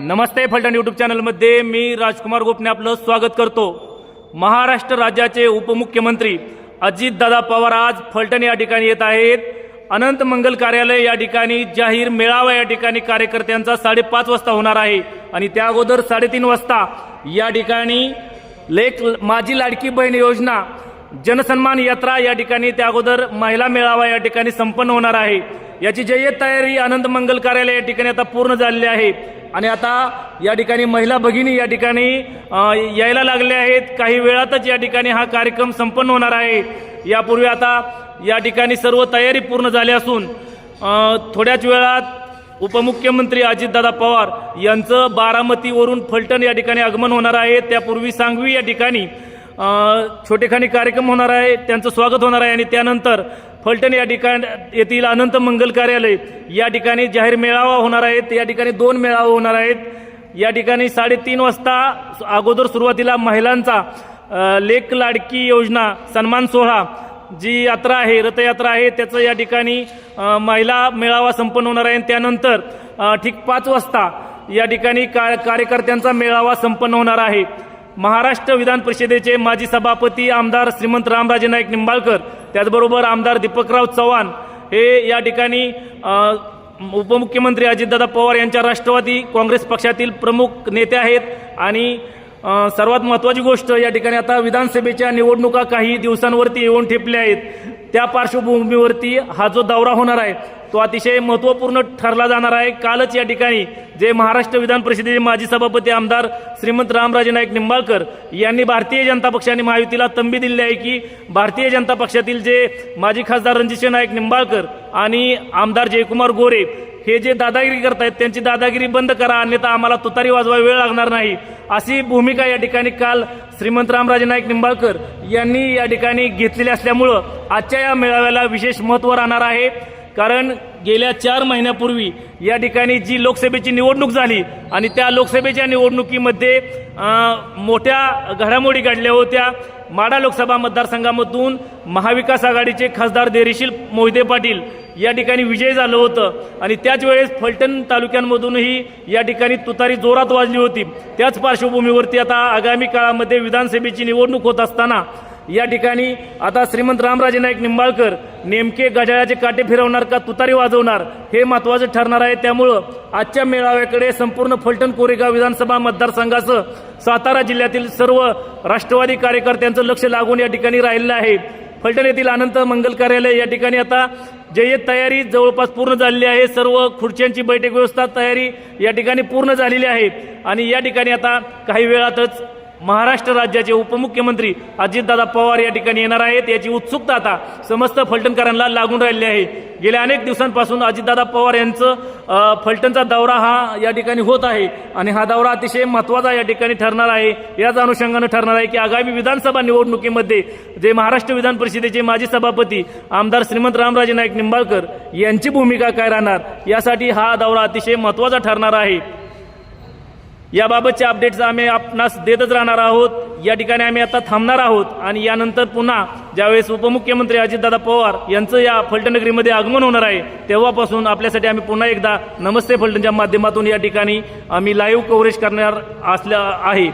नमस्ते Phaltan YouTube चॅनलमध्ये मी राजकुमार गोपने आपलं स्वागत करतो. महाराष्ट्र राज्याचे उपमुख्यमंत्री अजितदादा पवार आज फलटण या ठिकाणी येत आहेत. अनंत मंगल कार्यालय या ठिकाणी जाहीर मेळावा या ठिकाणी कार्यकर्त्यांचा साडेपाच वाजता होणार आहे. आणि त्या अगोदर साडेतीन वाजता या ठिकाणी लेख माझी लाडकी बहीण योजना जनसन्मान यात्रा या ठिकाणी त्या अगोदर महिला मेळावा या ठिकाणी संपन्न होणार आहे. याची जय्यत तयारी आनंद मंगल कार्यालय या ठिकाणी आता पूर्ण झालेली आहे. आणि आता या ठिकाणी महिला भगिनी या ठिकाणी यायला लागल्या आहेत. काही वेळातच या ठिकाणी हा कार्यक्रम संपन्न होणार आहे. यापूर्वी आता या ठिकाणी सर्व तयारी पूर्ण झाली असून थोड्याच वेळात उपमुख्यमंत्री अजितदादा पवार यांचं बारामतीवरून फलटण या ठिकाणी आगमन होणार आहे. त्यापूर्वी सांगवी या ठिकाणी छोटेखानी कार्यक्रम होणार आहे. त्यांचं स्वागत होणार आहे आणि त्यानंतर फलटण या ठिकाण येथील अनंत मंगल कार्यालय या ठिकाणी जाहीर मेळावा होणार आहेत. या ठिकाणी दोन मेळावे होणार आहेत. या ठिकाणी साडेतीन वाजता अगोदर सुरुवातीला महिलांचा लेक लाडकी योजना सन्मान सोहळा जी यात्रा आहे रथयात्रा आहे त्याचं या ठिकाणी महिला मेळावा संपन्न होणार आहे. आणि त्यानंतर ठीक पाच वाजता या ठिकाणी का कार्यकर्त्यांचा मेळावा संपन्न होणार आहे. महाराष्ट्र विधान परिषदेचे माजी सभापती आमदार श्रीमंत रामराजे नाईक निंबाळकर त्याचबरोबर आमदार दीपकराव चव्हाण हे या ठिकाणी उपमुख्यमंत्री अजितदादा पवार यांच्या राष्ट्रवादी काँग्रेस पक्षातील प्रमुख नेते आहेत. आणि सर्वात महत्त्वाची गोष्ट या ठिकाणी आता विधानसभेच्या निवडणुका काही दिवसांवरती येऊन ठेपल्या आहेत. त्या पार्श्वभूमीवरती हा जो दौरा होणार आहे तो अतिशय महत्त्वपूर्ण ठरला जाणार आहे. कालच या ठिकाणी जे महाराष्ट्र विधान परिषदेचे माजी सभापती आमदार श्रीमंत रामराजे नाईक निंबाळकर यांनी भारतीय जनता पक्षाने महायुतीला तंबी दिली आहे की भारतीय जनता पक्षातील जे माजी खासदार रणजितसिंह नाईक निंबाळकर आणि आमदार जयकुमार गोरे हे जे दादागिरी करतायत त्यांची दादागिरी बंद करा अन्यथा आम्हाला तुतारी वाजवा वेळ लागणार नाही. अशी भूमिका या ठिकाणी काल श्रीमंत रामराजे नाईक निंबाळकर यांनी या ठिकाणी घेतलेली असल्यामुळं आजच्या या मेळाव्याला विशेष महत्त्व राहणार आहे. कारण गेल्या चार महिन्यापूर्वी या ठिकाणी जी लोकसभेची निवडणूक झाली आणि त्या लोकसभेच्या निवडणुकीमध्ये मोठ्या घडामोडी घडल्या होत्या. माडा लोकसभा मतदारसंघामधून महाविकास आघाडीचे खासदार देरीशील मोहिते पाटील या ठिकाणी विजय झालं होतं. आणि त्याच वेळेस फलटण तालुक्यांमधूनही या ठिकाणी तुतारी जोरात वाजली होती. त्याच पार्श्वभूमीवरती आता आगामी काळामध्ये विधानसभेची निवडणूक होत असताना या ठिकाणी आता श्रीमंत रामराजे नाईक निंबाळकर नेमके गजाळाचे काटे फिरवणार का तुतारी वाजवणार हे महत्वाचं ठरणार आहे. त्यामुळं आजच्या मेळाव्याकडे संपूर्ण फलटण कोरेगाव विधानसभा मतदारसंघाचं सातारा जिल्ह्यातील सर्व राष्ट्रवादी कार्यकर्त्यांचं लक्ष लागून या ठिकाणी राहिलेलं आहे. फलटण येथील अनंत मंगल कार्यालय या ठिकाणी आता जय्यत तयारी जवळपास पूर्ण झालेली आहे. सर्व खुर्च्यांची बैठक व्यवस्था तयारी या ठिकाणी पूर्ण झालेली आहे. आणि या ठिकाणी आता काही वेळातच महाराष्ट्र राज्याचे उपमुख्यमंत्री अजितदादा पवार या ठिकाणी येणार आहेत. याची उत्सुकता आता समस्त फलटणकरांना लागून राहिली आहे. गेल्या अनेक दिवसांपासून अजितदादा पवार यांचं फलटणचा दौरा हा या ठिकाणी होत आहे. आणि हा दौरा अतिशय महत्त्वाचा या ठिकाणी ठरणार आहे. याच अनुषंगानं ठरणार आहे की आगामी विधानसभा निवडणुकीमध्ये जे महाराष्ट्र विधान परिषदेचे माजी सभापती आमदार श्रीमंत रामराजे नाईक निंबाळकर यांची भूमिका काय राहणार? यासाठी हा दौरा अतिशय महत्त्वाचा ठरणार आहे. याबाबतचे अपडेट्स आम्ही आपणास देतच राहणार आहोत. या ठिकाणी आम्ही आता थांबणार आहोत आणि यानंतर पुन्हा ज्यावेळेस उपमुख्यमंत्री अजितदादा पवार यांचं या फलटणनगरीमध्ये आगमन होणार आहे तेव्हापासून आपल्यासाठी आम्ही पुन्हा एकदा नमस्ते फलटणच्या माध्यमातून या ठिकाणी आम्ही लाईव्ह कव्हरेज करणार असल्या आहे.